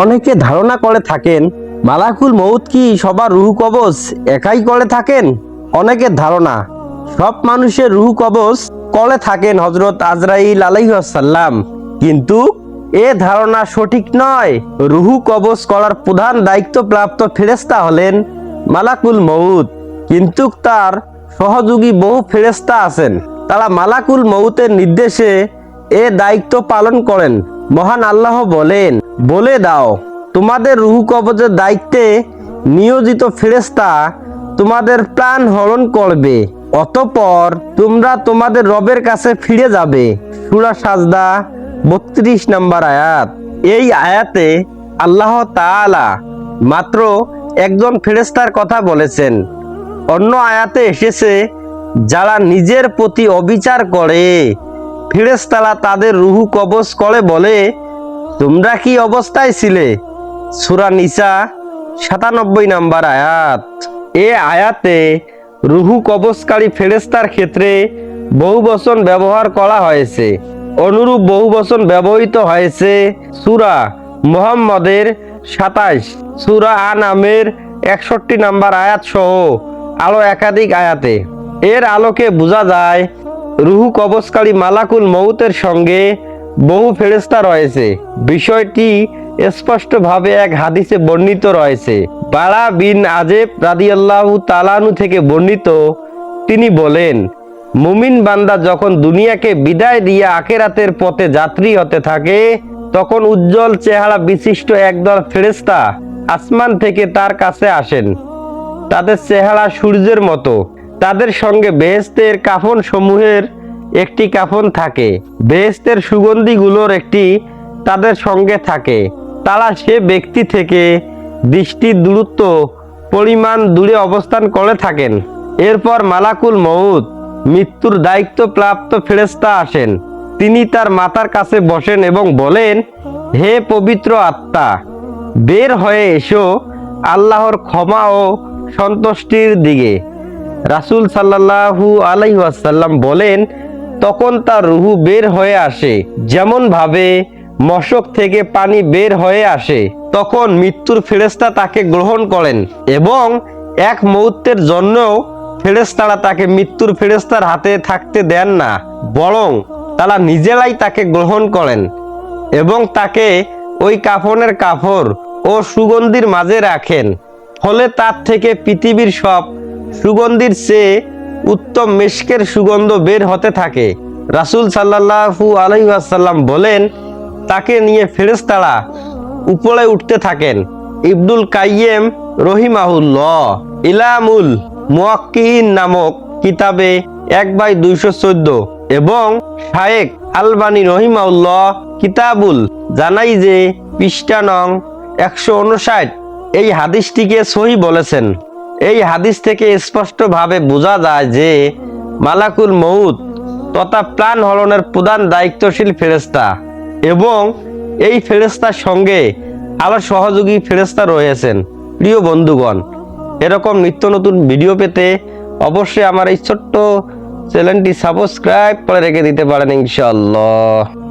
অনেকে ধারণা করে থাকেন, মালাকুল মৌত কি সবার রুহ কবজ একাই করে থাকেন? অনেকের ধারণা, সব মানুষের রুহ কবজ করে থাকেন হজরত আজরাইল আলাইসাল্লাম কিন্তু এ ধারণা সঠিক নয়। রুহু কবজ করার প্রধান দায়িত্বপ্রাপ্ত ফেরেস্তা হলেন মালাকুল মৌত কিন্তু তার সহযোগী বহু ফেরেস্তা আছেন। তারা মালাকুল মৌতের নির্দেশে এ দায়িত্ব পালন করেন। মহান আল্লাহ বলেন, বলে দাও, তোমাদের রুহু কবজের দায়িত্বে নিয়োজিত ফেরেস্তা তোমাদের প্রাণ হরণ করবে, অতপর তোমরা তোমাদের রবের কাছে ফিরে যাবে। সুরা সাজদা বত্রিশ নম্বর আয়াত। এই আয়াতে আল্লাহ তাআলা মাত্র একজন ফেরেস্তার কথা বলেছেন। অন্য আয়াতে এসেছে, যারা নিজের প্রতি অবিচার করে ফেরেস্তারা তাদের রুহু কবজ করে বলে, তোমরা কি অবস্থায় ছিলে? সুরা নিসা সাতানব্বই নাম্বার আয়াত। এ আয়াতে রুহু কবজকারী ফেরেস্তার ক্ষেত্রে বহু বচন ব্যবহার করা হয়েছে। অনুরূপ বহু বচন ব্যবহৃত হয়েছে সুরা মোহাম্মদের সাতাইশ, সুরা আ নামের একষট্টি নাম্বার আয়াত সহ আরও একাধিক আয়াতে। এর আলোকে বোঝা যায় রুহু কবজকারী মালাকুল মৌতের সঙ্গে বহু ফেরেস্তা রয়েছে। বিষয়টি স্পষ্টভাবে এক হাদিসে বর্ণিত রয়েছে। বারা বিন আজেব রাদিয়াল্লাহু তালানু থেকে বর্ণিত, তিনি বলেন, মুমিন বান্দা যখন দুনিয়াকে বিদায় দিয়ে আখেরাতের পথে যাত্রী হতে থাকে, তখন উজ্জ্বল চেহারা বিশিষ্ট একদল ফেরেস্তা আসমান থেকে তার কাছে আসেন। তাদের চেহারা সূর্যের মতো। তাদের সঙ্গে বেহেস্তের কাফন সমূহের একটি কাফন থাকে। বেহেস্তের সুগন্ধিগুলোর একটি তাদের সঙ্গে থাকে। তারা সে ব্যক্তি থেকে দৃষ্টির দূরত্ব, পরিমাণ দূরে অবস্থান করে থাকেন। এরপর মালাকুল মউত মৃত্যুর দায়িত্ব প্রাপ্ত ফেরেস্তা আসেন। তিনি তার মাতার কাছে বসেন এবং বলেন, হে পবিত্র আত্মা, বের হয়ে এসো আল্লাহর ক্ষমা ও সন্তুষ্টির দিকে। রাসূল সাল্লাল্লাহু আলাইহি ওয়াসাল্লাম বলেন, তখন তার রুহু বের হয়ে আসে। যেমন ভাবে মশক থেকে পানি বের হয়ে আসে, তখন মৃত্যুর ফেরেস্তা তাকে গ্রহণ করেন এবং এক মুহূর্তের জন্যও ফেরেস্তারা তাকে মৃত্যুর ফেরেস্তার হাতে থাকতে দেন না, বরং তারা নিজেরাই তাকে গ্রহণ করেন এবং তাকে ওই কাফনের কাফর ও সুগন্ধির মাঝে রাখেন। ফলে তার থেকে পৃথিবীর সব সুগন্ধির চেয়ে উত্তম মেশকের সুগন্ধ বের হতে থাকে। রাসূল সাল্লাল্লাহু আলাইহি ওয়াসাল্লাম বলেন, তাকে নিয়ে ফেরেশতারা উপরে উঠতে থাকেন। ইবনুল কাইয়েম রহিমাহুল্লাহ ইলামুল মুয়াক্কিন নামক কিতাবে এক বাই দুইশো চোদ্দ এবং শায়েক আলবানী রহিমাউল্লাহ কিতাবুল জানাই যে পৃষ্ঠা নং একশো উনষাট এই হাদিসটিকে সহি বলেছেন। এই হাদিস থেকে স্পষ্টভাবে বোঝা যায় যে মালাকুল মৌত তথা প্রাণ হরণের প্রধান দায়িত্বশীল ফেরেস্তা এবং এই ফেরেস্তার সঙ্গে আরও সহযোগী ফেরেস্তা রয়েছেন। প্রিয় বন্ধুগণ, এরকম নিত্য নতুন ভিডিও পেতে অবশ্যই আমার এই ছোট্ট চ্যানেলটি সাবস্ক্রাইব করে রেখে দিতে পারেন ইনশাল্লাহ